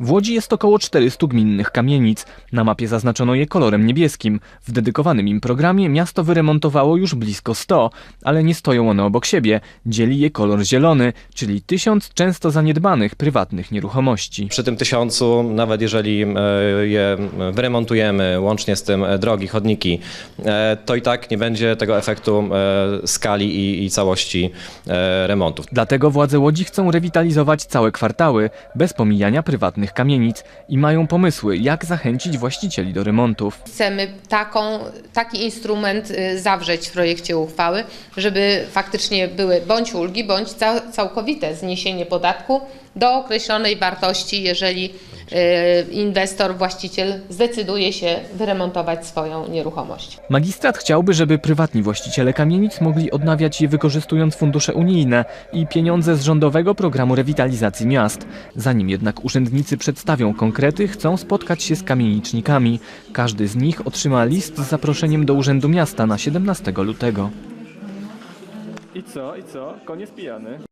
W Łodzi jest około 400 gminnych kamienic. Na mapie zaznaczono je kolorem niebieskim. W dedykowanym im programie miasto wyremontowało już blisko 100, ale nie stoją one obok siebie. Dzieli je kolor zielony, czyli tysiąc często zaniedbanych prywatnych nieruchomości. Przy tym tysiącu, nawet jeżeli e, je wyremontujemy, łącznie z tym e, drogi, chodniki, e, to i tak nie będzie tego efektu skali i, i całości remontów. Dlatego władze Łodzi chcą rewitalizować całe kwartały, bez pomijania prywatnych kamienic i mają pomysły, jak zachęcić właścicieli do remontów. Chcemy taką, taki instrument y, zawrzeć w projekcie uchwały, żeby faktycznie były bądź ulgi, bądź ca- całkowite zniesienie podatku do określonej wartości, jeżeli inwestor, właściciel zdecyduje się wyremontować swoją nieruchomość. Magistrat chciałby, żeby prywatni właściciele kamienic mogli odnawiać je wykorzystując fundusze unijne i pieniądze z rządowego programu rewitalizacji miast. Zanim jednak urzędnicy przedstawią konkrety, chcą spotkać się z kamienicznikami. Każdy z nich otrzyma list z zaproszeniem do Urzędu Miasta na 17 lutego. I co, i co? Koniec pijany.